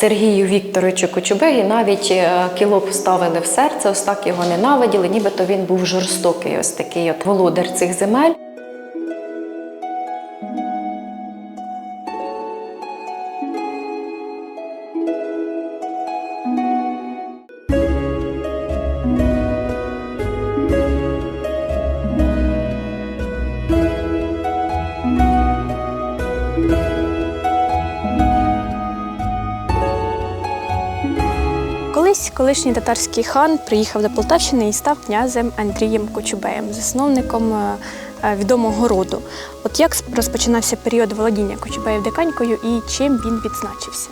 Сергію Вікторовичу Кочубегі навіть кіло кілок вставили в серце, ось так його ненавиділи, нібито він був жорстокий, ось такий от володар цих земель. Колишній татарський хан приїхав до Полтавщини і став князем Андрієм Кочубеєм, засновником е, е, відомого роду. От як розпочинався період володіння Кочубеєв диканькою і чим він відзначився?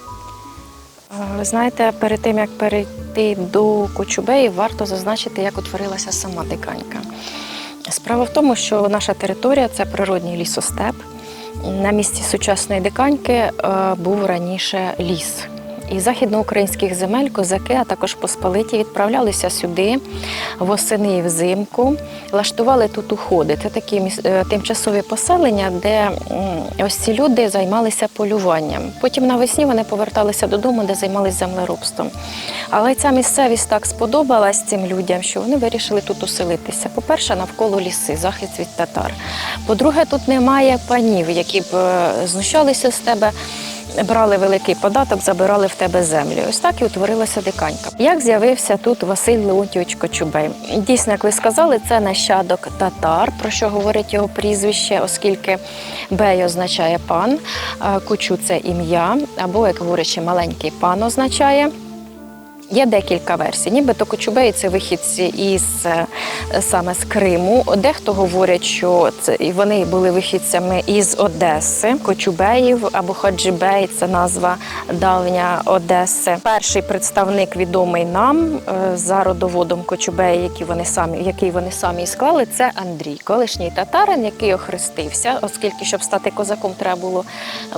Ви знаєте, перед тим як перейти до Кочубеїв, варто зазначити, як утворилася сама диканька. Справа в тому, що наша територія це природній лісостеп. На місці сучасної диканьки е, був раніше ліс. І західноукраїнських земель козаки, а також посполиті, відправлялися сюди восени і взимку, влаштували тут уходи. Це такі е, тимчасові поселення, де ось ці люди займалися полюванням. Потім навесні вони поверталися додому, де займалися землеробством. Але ця місцевість так сподобалась цим людям, що вони вирішили тут оселитися. По-перше, навколо ліси, захист від татар. По-друге, тут немає панів, які б е, знущалися з тебе. Брали великий податок, забирали в тебе землю. Ось так і утворилася диканька. Як з'явився тут Василь Леонтьович Кочубей? Дійсно, як ви сказали, це нащадок татар, про що говорить його прізвище, оскільки бей означає пан, кучу це ім'я, або, як говорять, маленький пан означає. Є декілька версій. Нібито Кочубеї це вихідці із е, саме з Криму. Дехто говорять, що це і вони були вихідцями із Одеси. Кочубеїв або Хаджибей це назва давня Одеси. Перший представник відомий нам е, за родоводом Кочубеї, які вони самі, який вони самі склали, це Андрій, колишній татарин, який охрестився, оскільки щоб стати козаком, треба було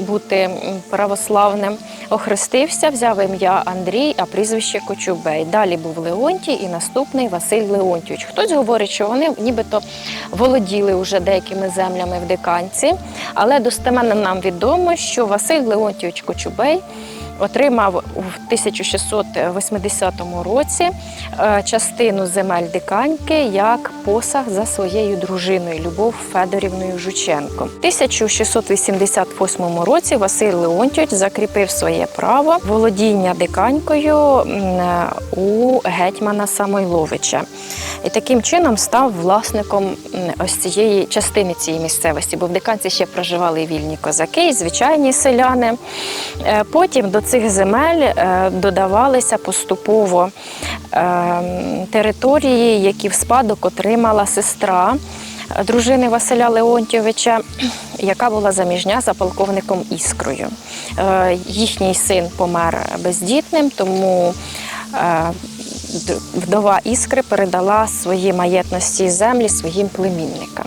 бути православним. Охрестився, взяв ім'я Андрій, а прізвище Кочубей. Далі був Леонтій і наступний Василь Леонтійович. Хтось говорить, що вони нібито володіли вже деякими землями в Диканці, але достеменно нам відомо, що Василь Леонтійович Кочубей отримав у 1680 році е, частину земель Диканьки як посаг за своєю дружиною Любов Федорівною Жученко. В 1688 році Василь Леонтьович закріпив своє право володіння Диканькою е, у гетьмана Самойловича. І таким чином став власником ось цієї частини цієї місцевості, бо в Диканці ще проживали вільні козаки, і звичайні селяни. Е, Потім до цих земель е, додавалися поступово е, території, які в спадок отримала сестра е, дружини Василя Леонтьовича, яка була заміжня за полковником Іскрою. Їхній син помер бездітним, тому вдова Іскри передала свої маєтності землі своїм племінникам.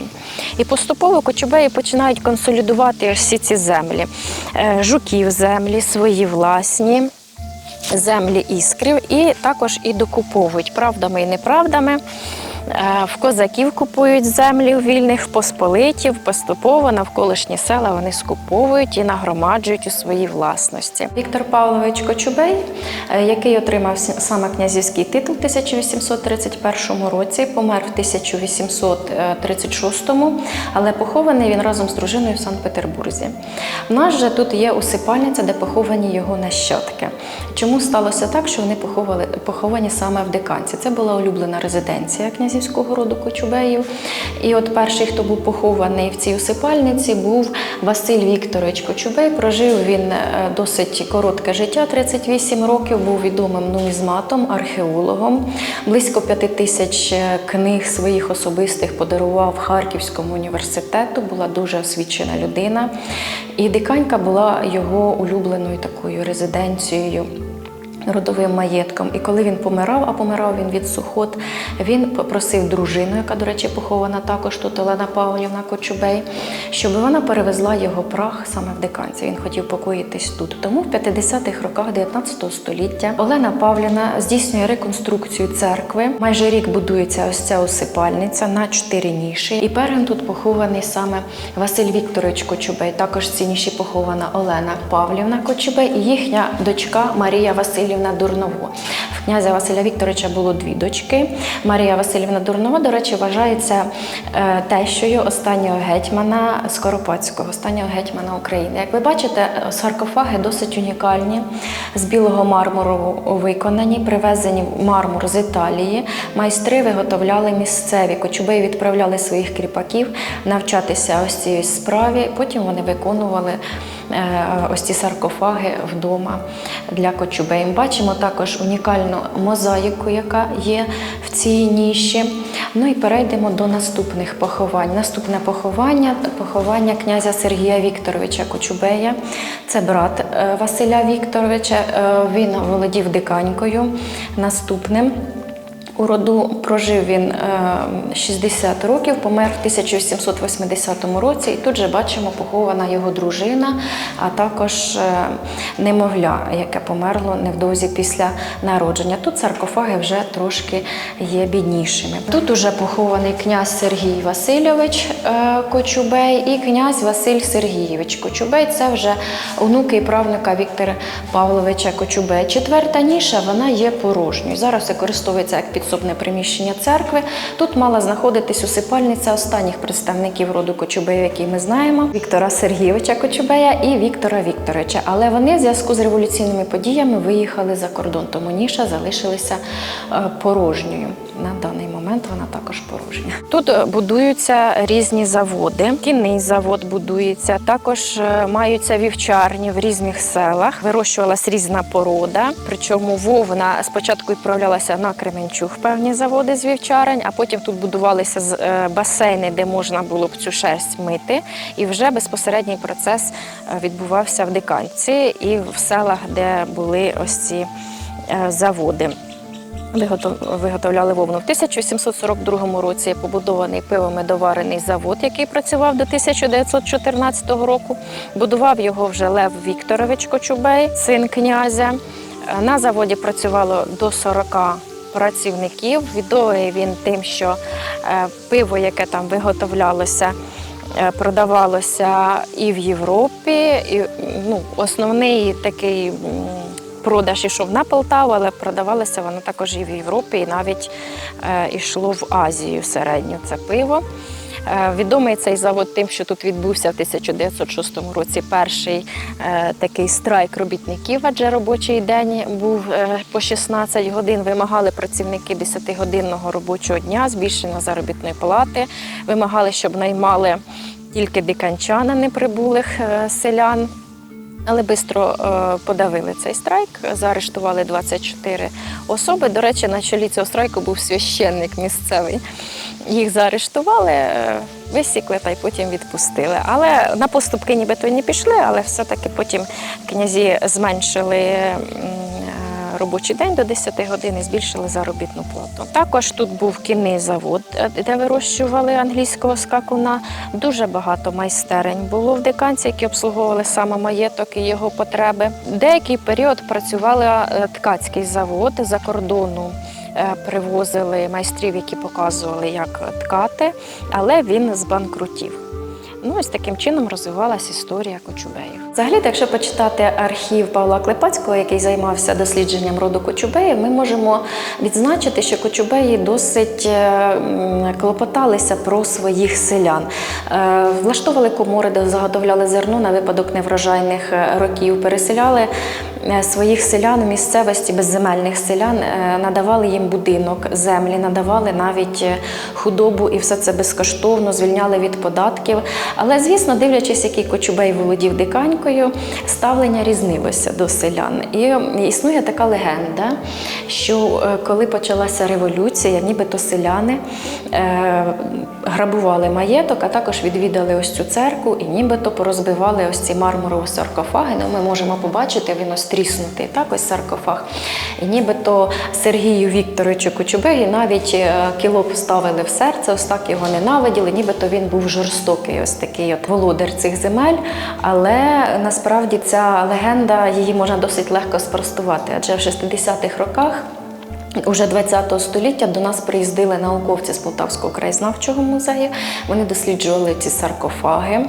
І поступово кочубеї починають консолідувати всі ці землі. Е, Жуків землі, свої власні, землі іскрів, і також і докуповують правдами і неправдами. Е, В козаків купують землі у вільних, в посполитів, поступово навколишні села вони скуповують і нагромаджують у своїй власності. Віктор Павлович Кочубей, е, який отримав саме князівський титул в 1831 році, помер в 1836, але похований він разом з дружиною в Санкт-Петербурзі. У нас же тут є усипальниця, де поховані його нащадки. Чому сталося так, що вони поховали, поховані саме в Диканці? Це була улюблена резиденція князівського роду Кочубеїв. І от перший, хто був похований в цій усипальниці, був Василь Вікторович Кочубей. Прожив він е, досить коротке життя, 38 років, був відомим нумізматом, археологом. Близько п'яти тисяч е, книг своїх особистих подарував Харківському університету. Була дуже освічена людина. І Диканька була його улюбленою такою резиденцією. Родовим маєтком. І коли він помирав, а помирав він від сухот, він попросив дружину, яка, до речі, похована також тут Олена Павлівна Кочубей, щоб вона перевезла його прах саме в Диканці. Він хотів покоїтись тут. Тому в 50-х роках 19 століття Олена Павлівна здійснює реконструкцію церкви. Майже рік будується ось ця усипальниця на чотири ніші. І першим тут похований саме Василь Вікторович Кочубей. Також в ніші похована Олена Павлівна Кочубей і їхня дочка Марія Васильівна Дурново. В князя Василя Вікторовича було дві дочки. Марія Васильівна Дурнова, до речі, вважається е, тещою останнього гетьмана Скоропадського, останнього гетьмана України. Як ви бачите, е, саркофаги досить унікальні, з білого мармуру виконані, привезені мармур з Італії. Майстри виготовляли місцеві. Кочубеї відправляли своїх кріпаків навчатися ось цій справі. Потім вони виконували ось ці саркофаги вдома для кочубеїв. Бачимо також унікальну мозаїку, яка є в цій ніші. Ну і перейдемо до наступних поховань. Наступне поховання поховання князя Сергія Вікторовича Кочубея. Це брат е, Василя Вікторовича. Е, Він володів диканькою. Наступним у роду прожив він е, 60 років, помер в 1780 році, і тут же бачимо похована його дружина, а також е, немовля, яке померло невдовзі після народження. Тут саркофаги вже трошки є біднішими. Тут уже похований князь Сергій Васильович е, Кочубей і князь Василь Сергійович Кочубей. Це вже онуки і правнука Віктора Павловича Кочубей. Четверта ніша вона є порожньою. Зараз використовується як підсобне приміщення церкви. Тут мала знаходитись усипальниця останніх представників роду Кочубеїв, які ми знаємо: Віктора Сергійовича Кочубея і Віктора Вікторовича. Але вони в зв'язку з революційними подіями виїхали за кордон, тому ніша залишилася е, порожньою. На даний момент вона також порожня. Тут е, будуються різні заводи. Кінний завод будується. Також е, маються вівчарні в різних селах. Вирощувалась різна порода. Причому вовна спочатку відправлялася на Кременчуг, певні заводи з вівчарень, а потім тут будувалися е, басейни, де можна було б цю шерсть мити. І вже безпосередній процес відбувався в Диканці і в селах, де були ось ці заводи. Виготов- Виготовляли вовну. В 1742 році побудований пивомедоварений завод, який працював до 1914 року. Будував його вже Лев Вікторович Кочубей, син князя. Е, На заводі працювало до 40 працівників. Відомий він тим, що е, пиво, яке там виготовлялося, е, продавалося і в Європі. І, ну, основний такий продаж ішов на Полтаву, але продавалося воно також і в Європі, і навіть е, йшло в Азію середню це пиво. Е, Відомий цей завод тим, що тут відбувся в 1906 році перший е, такий страйк робітників, адже робочий день був е, по 16 годин. Вимагали працівники 10-годинного робочого дня, збільшення заробітної плати, вимагали, щоб наймали тільки диканчан, а не прибулих е, селян. Але швидко подавили цей страйк, заарештували 24 особи. До речі, на чолі цього страйку був священник місцевий. Їх заарештували, е, висікли та й потім відпустили. Але на поступки нібито не пішли, але все-таки потім князі зменшили е, робочий день до 10 годин і збільшили заробітну плату. Також тут був кінний завод, е, де вирощували англійського скакуна. Дуже багато майстерень було в диканці, які обслуговували саме маєток і його потреби. Деякий період працювала е, ткацький завод за кордону. е, Привозили майстрів, які показували, як ткати, але він збанкрутів. Ну, ось таким чином розвивалася історія Кочубеїв. Взагалі, якщо почитати архів Павла Клепацького, який займався дослідженням роду Кочубеїв, ми можемо відзначити, що Кочубеї досить е, клопоталися про своїх селян. Е, Влаштовували комори, де заготовляли зерно на випадок неврожайних е, років, переселяли своїх селян у місцевості безземельних селян, надавали їм будинок, землі, надавали навіть худобу, і все це безкоштовно звільняли від податків. Але, звісно, дивлячись, який Кочубей володів диканькою, диканькою ставлення різнилося до селян. І існує така легенда, що е, коли почалася революція, нібито селяни е, грабували маєток, а також відвідали ось цю церкву і нібито порозбивали ось ці мармурові саркофаги. Ну, ми можемо побачити, він ось тріснутий, так, ось саркофаг. І нібито Сергію Вікторовичу Кочубегі навіть е, кіло поставили в серце, ось так його ненавиділи, нібито він був жорстокий, ось такий от володар цих земель. Але насправді ця легенда її можна досить легко спростувати, адже в 60-х роках. Уже 20 століття до нас приїздили науковці з Полтавського краєзнавчого музею. Вони досліджували ці саркофаги. Е,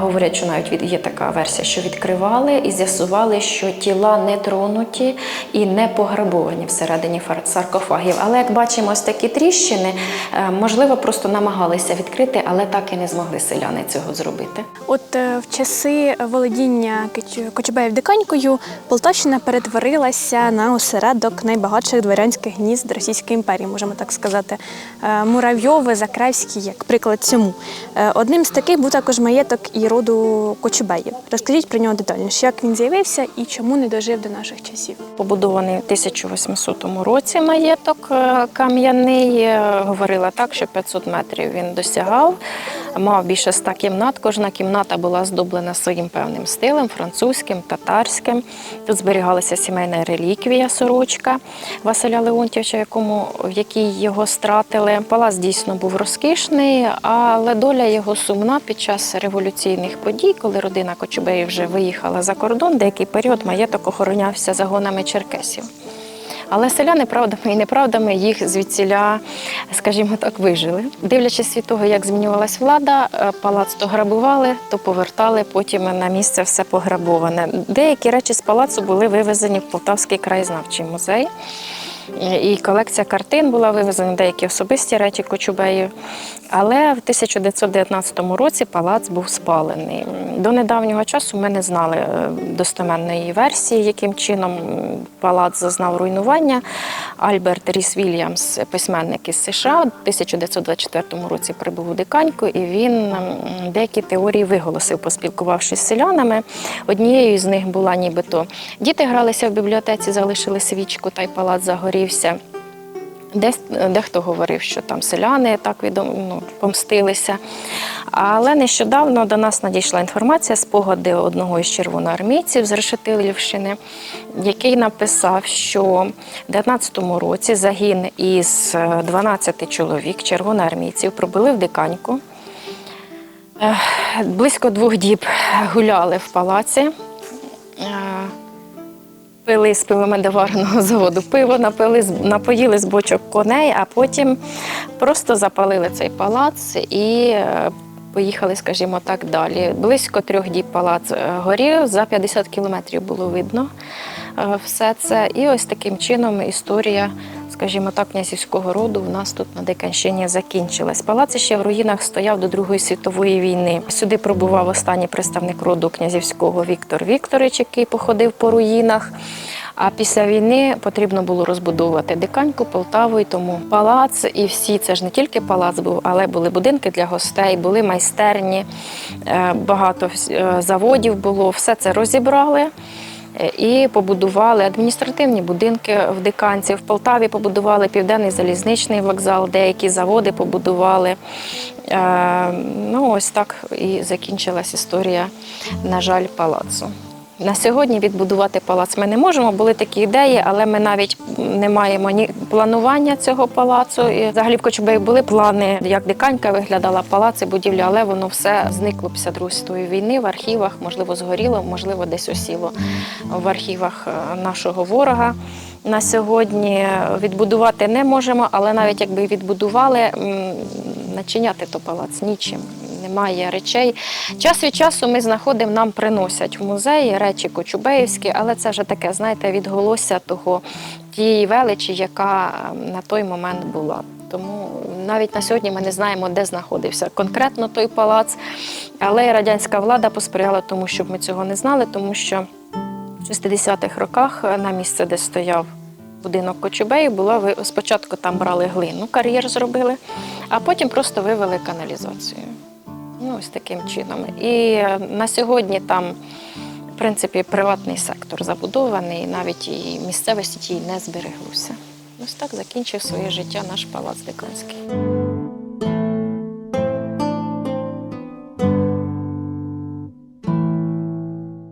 Говорять, що навіть є така версія, що відкривали і з'ясували, що тіла не тронуті і не пограбовані всередині саркофагів. Але як бачимо, ось такі тріщини, е, можливо, просто намагалися відкрити, але так і не змогли селяни цього зробити. От е, в часи володіння Кич- Кочубеїв диканькою Полтавщина перетворилася на осередок найбагатших дворянських гнізд Російської імперії, можемо так сказати. Е, Муравйови, Закревський, як приклад цьому. Е, Одним з таких був також маєток і роду Кочубеїв. Розкажіть про нього детальніше, як він з'явився і чому не дожив до наших часів. Побудований у 1800 році маєток е, кам'яний. Говорила так, що 500 метрів він досягав. Мав більше 100 кімнат. Кожна кімната була здоблена своїм певним стилем французьким, татарським. Тут зберігалася сімейна реліквія сорочка Василя Леонтьовича, якому, в якій його стратили. Палац дійсно був розкішний, але доля його сумна під час революційних подій, коли родина Кочубеїв вже виїхала за кордон, деякий період маєток охоронявся загонами черкесів. Але селяни правдами і неправдами їх звідсіля, скажімо так, вижили. Дивлячись від того, як змінювалась влада, е, палац то грабували, то повертали потім на місце все пограбоване. Деякі речі з палацу були вивезені в Полтавський краєзнавчий музей. І колекція картин була вивезена, деякі особисті речі Кочубеїв. Але в 1919 році палац був спалений. До недавнього часу ми не знали е, достеменної версії, яким чином палац зазнав руйнування. Альберт Ріс Вільямс, письменник із США, в 1924 році прибув у Диканьку, і він деякі теорії виголосив, поспілкувавшись з селянами. Однією з них була нібито діти гралися в бібліотеці, залишили свічку, та й палац загорівся. Десь дехто говорив, що там селяни так відомо ну, помстилися. Але нещодавно до нас надійшла інформація спогади одного із червоноармійців з Решетилівщини, який написав, що в 19-му році загін із е, 12 чоловік червоноармійців пробили в диканьку. Е, Близько двох діб гуляли в палаці. Пили з пивомедоварного заводу пиво, напили, напоїли з бочок коней, а потім просто запалили цей палац і е, поїхали, скажімо так, далі. Близько трьох діб палац е, горів, за 50 кілометрів було видно е, все це. І ось таким чином історія, скажімо так, князівського роду в нас тут на Диканщині закінчилась. Палац ще в руїнах стояв до Другої світової війни. Сюди пробував останній представник роду князівського Віктор Вікторович, який походив по руїнах. А після війни потрібно було розбудовувати Диканьку, Полтаву, і тому палац і всі це ж не тільки палац був, але були будинки для гостей, були майстерні, е, багато е, заводів було. Все це розібрали. Е, І побудували адміністративні будинки в Диканці. В Полтаві побудували південний залізничний вокзал, деякі заводи побудували. Е, Ну, ось так і закінчилась історія, на жаль, палацу. На сьогодні відбудувати палац ми не можемо. Були такі ідеї, але ми навіть не маємо ні планування цього палацу. І взагалі в Кочубеї були плани, як диканька виглядала палац і будівля, але воно все зникло після Другої війни в архівах, можливо, згоріло, можливо, десь осіло в архівах е, нашого ворога. На сьогодні відбудувати не можемо, але навіть якби відбудували, начиняти то палац нічим. Немає речей. Час від часу ми знаходимо, нам приносять в музеї речі Кочубеївські, але це вже таке, знаєте, відголосся того тієї величі, яка ем, на той момент була. Тому навіть на сьогодні ми не знаємо, де знаходився конкретно той палац. Але радянська влада посприяла тому, щоб ми цього не знали, тому що в 60-х роках е, на місце, де стояв будинок Кочубеїв, була спочатку там брали глину, кар'єр зробили, а потім просто вивели каналізацію. Ну, ось таким чином. І е, на сьогодні там, в принципі, приватний сектор забудований, навіть і місцевості тій не збереглося. Ось так закінчив своє життя наш палац Диканський.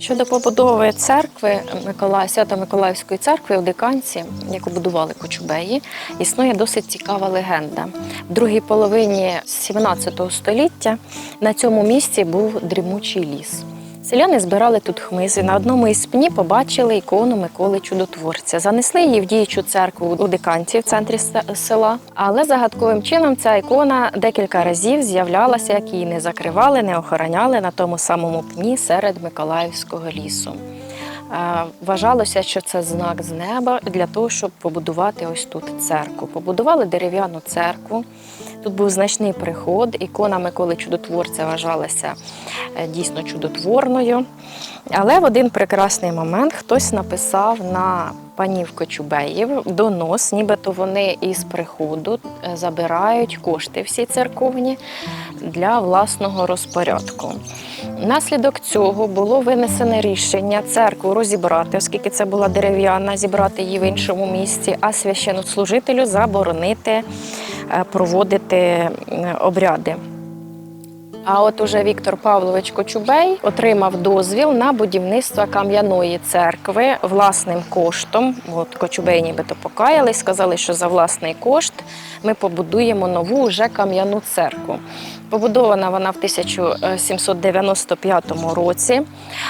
Щодо побудови церкви Миколая, Свято-Миколаївської церкви у Диканці, яку будували Кочубеї, існує досить цікава легенда. В другій половині 17 століття на цьому місці був дрімучий ліс. Селяни збирали тут хмизи. На одному із пні побачили ікону Миколи Чудотворця. Занесли її в діючу церкву у Диканці в центрі села. Але загадковим чином ця ікона декілька разів з'являлася, як її не закривали, не охороняли на тому самому пні серед Миколаївського лісу. Вважалося, що це знак з неба для того, щоб побудувати ось тут церкву. Побудували дерев'яну церкву. Тут був значний приход. Ікона Миколи Чудотворця вважалася е, дійсно чудотворною. Але в один прекрасний момент хтось написав на панів Кочубеїв донос, нібито вони із приходу е, забирають кошти всі церковні для власного розпорядку. Внаслідок цього було винесене рішення церкву розібрати, оскільки це була дерев'яна, зібрати її в іншому місці, а священнослужителю заборонити проводити е, обряди. А от уже Віктор Павлович Кочубей отримав дозвіл на будівництво кам'яної церкви власним коштом. От Кочубей нібито покаялись, сказали, що за власний кошт ми побудуємо нову вже кам'яну церкву. Побудована вона в 1795 році.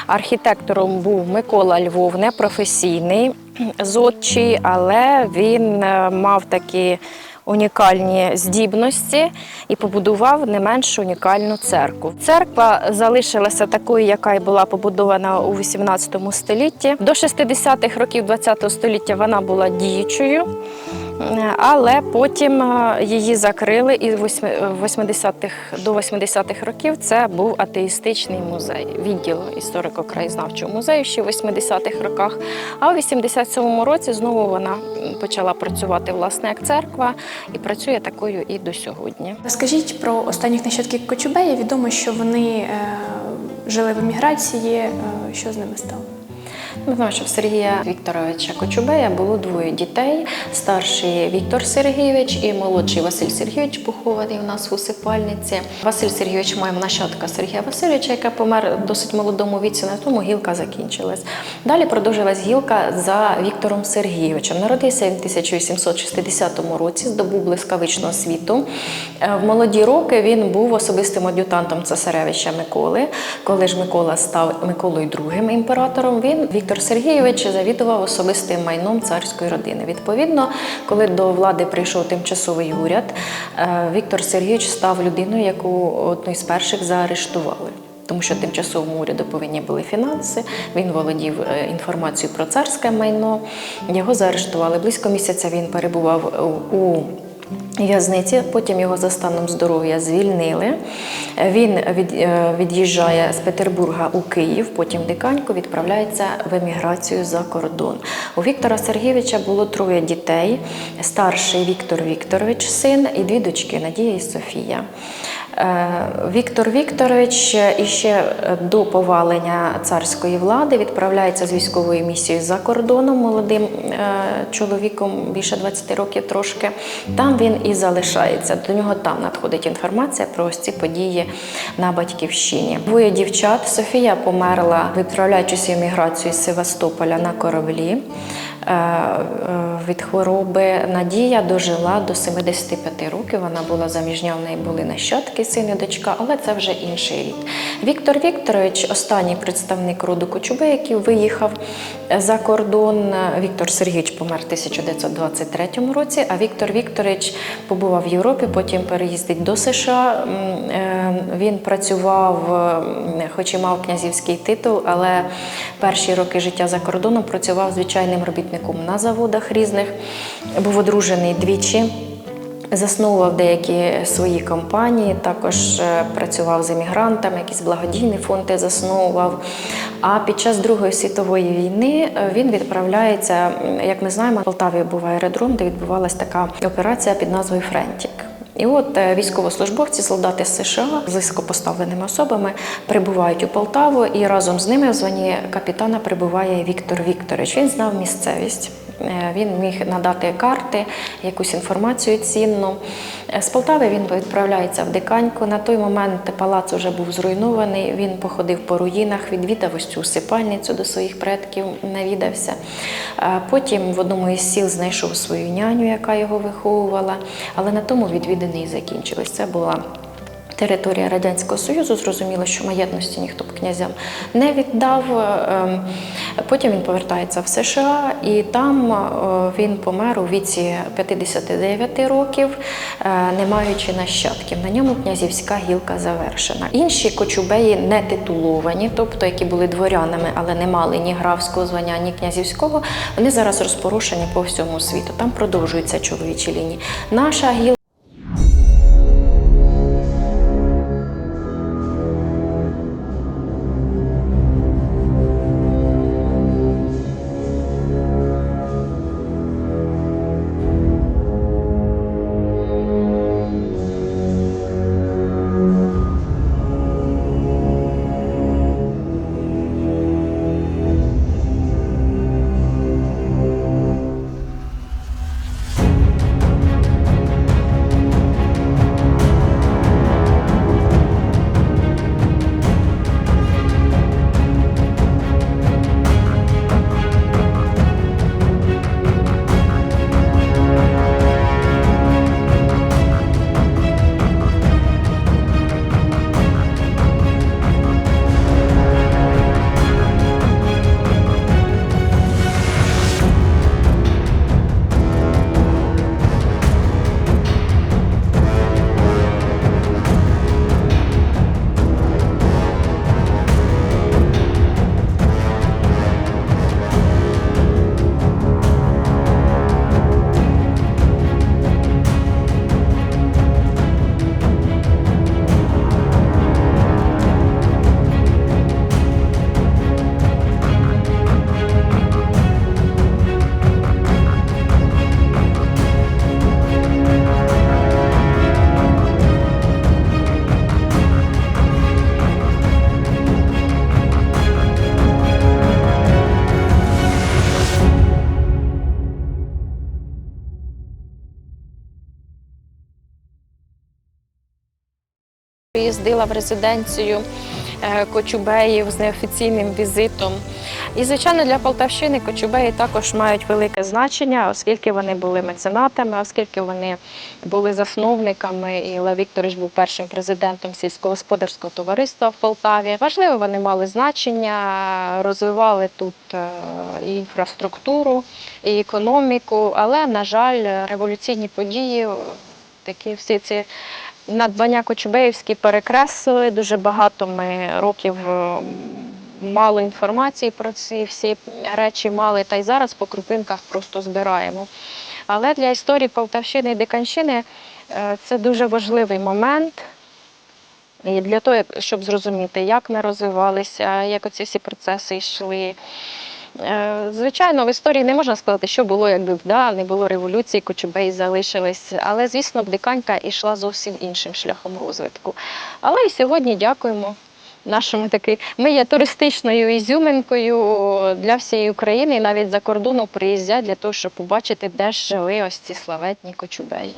Архітектором був Микола Львов, непрофесійний зодчий, але він е, мав такі унікальні здібності і побудував не менш унікальну церкву. Церква залишилася такою, яка й була побудована у 18 столітті. До 60-х років ХХ століття вона була діючою. Е, Але потім е, її закрили, і в восьми- в 80-х до 80-х років це був атеїстичний музей, відділ історико-краєзнавчого музею ще в 80-х роках. А у 87-му році знову вона почала працювати власне як церква і працює такою і до сьогодні. Розкажіть про останніх нащадків Кочубея. Відомо, що вони е, жили в еміграції. Е, що з ними стало? Ми знаємо, що в Сергія Вікторовича Кочубея було двоє дітей: старший Віктор Сергійович і молодший Василь Сергійович, похований у нас в усипальниці. Василь Сергійович має нащадка Сергія Васильовича, яка помер в досить молодому віці. На тому гілка закінчилась. Далі продовжилась гілка за Віктором Сергійовичем. Народився в 1860 році, здобув блискавичну освіту. Е, В молоді роки він був особистим ад'ютантом цесаревича Миколи. Коли ж Микола став Миколою II імператором, він Віктор Сергійович завідував особистим майном царської родини. Відповідно, коли до влади прийшов тимчасовий уряд, е, Віктор Сергійович став людиною, яку одну із перших заарештували. Тому що тимчасовому уряду повинні були фінанси. Він володів е, інформацією про царське майно. Його заарештували. Близько місяця він перебував у- в'язниці. Потім його за станом здоров'я звільнили. Він е, від'їжджає з Петербурга у Київ, потім в Диканьку відправляється в еміграцію за кордон. У Віктора Сергійовича було троє дітей: старший Віктор Вікторович, син, і дві дочки Надія і Софія. Е, Віктор Вікторович іще до повалення царської влади відправляється з військовою місією за кордоном молодим е, чоловіком більше 20 років трошки. Там він і залишається. До нього там надходить інформація про ось ці події на батьківщині. Двоє дівчат. Софія померла, відправляючись еміграцію з Севастополя на кораблі. Е, е, Від хвороби Надія дожила до 75 років. Вона була заміжня, в неї були нащадки, син і дочка, але це вже інший рід. Віктор Вікторович, останній представник роду Кочубе, який виїхав за кордон. Віктор Сергійович помер в 1923 році, а Віктор Вікторович побував в Європі, потім переїздить до США. Е, Він працював, е, хоч і мав князівський титул, але перші роки життя за кордоном працював звичайним робітником на заводах різних, був одружений двічі. Засновував деякі свої компанії, також е, працював з емігрантами, якісь благодійні фонди засновував. А під час Другої світової війни е, він відправляється, як ми знаємо, в Полтаві був аеродром, де відбувалася така операція під назвою Френтік. І от е, військовослужбовці, солдати з США з високопоставленими особами прибувають у Полтаву, і разом з ними в званні капітана прибуває Віктор Вікторович. Він знав місцевість. Е, Він міг надати карти, якусь інформацію цінну. З Полтави він відправляється в Диканьку. На той момент палац вже був зруйнований. Він походив по руїнах, відвідав ось цю усипальницю до своїх предків, навідався. Е, Потім в одному із сіл знайшов свою няню, яка його виховувала. Але на тому відвідини і закінчились. Це була Територія Радянського Союзу зрозуміло, що маєтності ніхто б князям не віддав. Ем, Потім він повертається в США, і там е, він помер у віці 59 років, е, не маючи нащадків. На ньому князівська гілка завершена. Інші кочубеї не титуловані, тобто які були дворянами, але не мали ні графського звання, ні князівського. Вони зараз розпорошені по всьому світу. Там продовжуються чоловічі лінії. Наша гілка. Їздила в резиденцію е, Кочубеїв з неофіційним візитом. І, звичайно, для Полтавщини Кочубеї також мають велике значення, оскільки вони були меценатами, оскільки вони були засновниками, і Лев Вікторович був першим президентом сільськогосподарського товариства в Полтаві. Важливо, вони мали значення, розвивали тут е, інфраструктуру, і економіку, але, на жаль, революційні події, такі всі ці надбання Кочубеївські перекреслили. Дуже багато ми років е, мало інформації про ці всі речі мали, та й зараз по крупинках просто збираємо. Але для історії Полтавщини і Диканщини е, це дуже важливий момент. І для того, щоб зрозуміти, як ми розвивалися, як оці всі процеси йшли. Е, Звичайно, в історії не можна сказати, що було, якби да, не було революції, Кочубеї залишились. Але, звісно, Диканька йшла зовсім іншим шляхом розвитку. Але і сьогодні дякуємо нашому таки. Ми є туристичною ізюминкою для всієї України, і навіть за кордону приїздять для того, щоб побачити, де ж жили ось ці славетні Кочубеї.